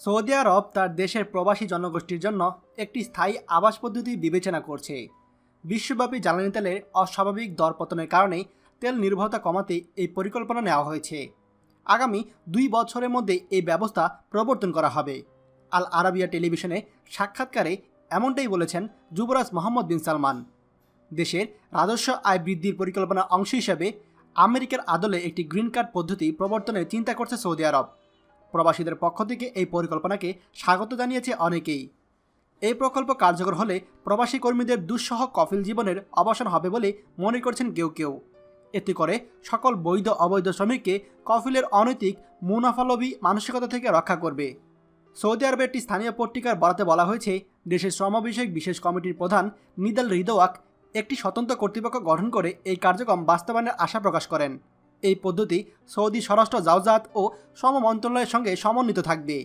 Saudi আরব তার দেশের প্রবাসী জনগোষ্ঠীর জন্য একটি স্থায়ী আবাস পদ্ধতি বিবেচনা করছে। বিশ্বব্যাপী জ্বালানি তেলের অস্বাভাবিক দরপতনের কারণে তেল নির্ভরতা কমাতে এই পরিকল্পনা নেওয়া হয়েছে। আগামী দুই বছরের মধ্যে এই ব্যবস্থা প্রবর্তন করা হবে। আল আরাবিয়া টেলিভিশনে সাক্ষাৎকারে এমনটাই বলেছেন যুবরাজ মোহাম্মদ বিন সালমান। দেশের রাজস্ব আয় বৃদ্ধির পরিকল্পনার অংশ হিসেবে আমেরিকার আদলে একটি গ্রিন কার্ড পদ্ধতি প্রবর্তনের চিন্তা করছে সৌদি আরব। প্রবাসীদের পক্ষ থেকে এই পরিকল্পনাকে স্বাগত জানিয়েছে অনেকেই। এই প্রকল্প কার্যকর হলে প্রবাসী কর্মীদের দুঃসহ কফিল জীবনের অবসান হবে বলে মনে করছেন কেউ কেউ। এতে করে সকল বৈধ অবৈধ শ্রমিককে কফিলের অনৈতিক মুনাফালবী মানসিকতা থেকে রক্ষা করবে। সৌদি আরবের একটি স্থানীয় পত্রিকার বরাতে বলা হয়েছে, দেশের শ্রম বিষয়ক বিশেষ কমিটির প্রধান নিদাল রিদোয়াক একটি স্বতন্ত্র কর্তৃপক্ষ গঠন করে এই কার্যক্রম বাস্তবায়নের আশা প্রকাশ করেন। এই পদ্ধতি সৌদি স্বরাষ্ট্র জাওজাত ও শ্রম মন্ত্রণালয়ের সঙ্গে সমন্বিত থাকবে।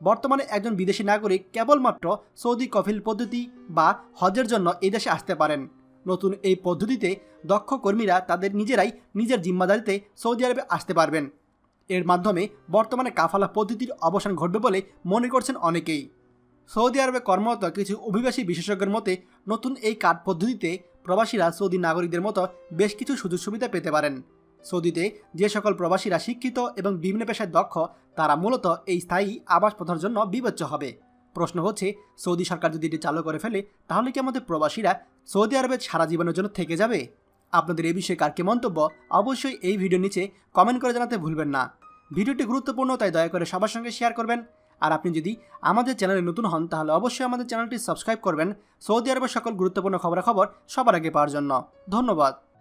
বর্তমানে একজন বিদেশি নাগরিক কেবলমাত্র সৌদি কফিল পদ্ধতি বা হজের জন্য এই দেশে আসতে পারেন। নতুন এই পদ্ধতিতে দক্ষ কর্মীরা তাদের নিজেরাই নিজের জিম্মাদারিতে সৌদি আরবে আসতে পারবেন। এর মাধ্যমে বর্তমানে কাফালা পদ্ধতির অবসান ঘটবে বলে মনে করছেন অনেকেই। সৌদি আরবে কর্মরত কিছু অভিবাসী বিশেষজ্ঞের মতে, নতুন এই কার্ড পদ্ধতিতে প্রবাসীরা সৌদি নাগরিকদের মতো বেশ কিছু সুযোগ সুবিধা পেতে পারেন। সৌদিতে যে সকল প্রবাসীরা শিক্ষিত এবং বিভিন্ন পেশায় দক্ষ, তারা মূলত এই স্থায়ী আবাস প্রথার জন্য বিবেচ্য হবে। প্রশ্ন হচ্ছে, সৌদি সরকার যদি এটি চালু করে ফেলে, তাহলে কি আমাদের প্রবাসীরা সৌদি আরবে সারা জীবনের জন্য থেকে যাবে? আপনাদের এই বিষয়ে কার কি মন্তব্য, অবশ্যই এই ভিডিও নিচে কমেন্ট করে জানাতে ভুলবেন না। ভিডিওটি গুরুত্বপূর্ণ, তাই দয়া করে সবার সঙ্গে শেয়ার করবেন। আর আপনি যদি আমাদের চ্যানেলে নতুন হন, তাহলে অবশ্যই আমাদের চ্যানেলটি সাবস্ক্রাইব করবেন। সৌদি আরবের সকল গুরুত্বপূর্ণ খবরাখবর সবার আগে পাওয়ার জন্য। ধন্যবাদ।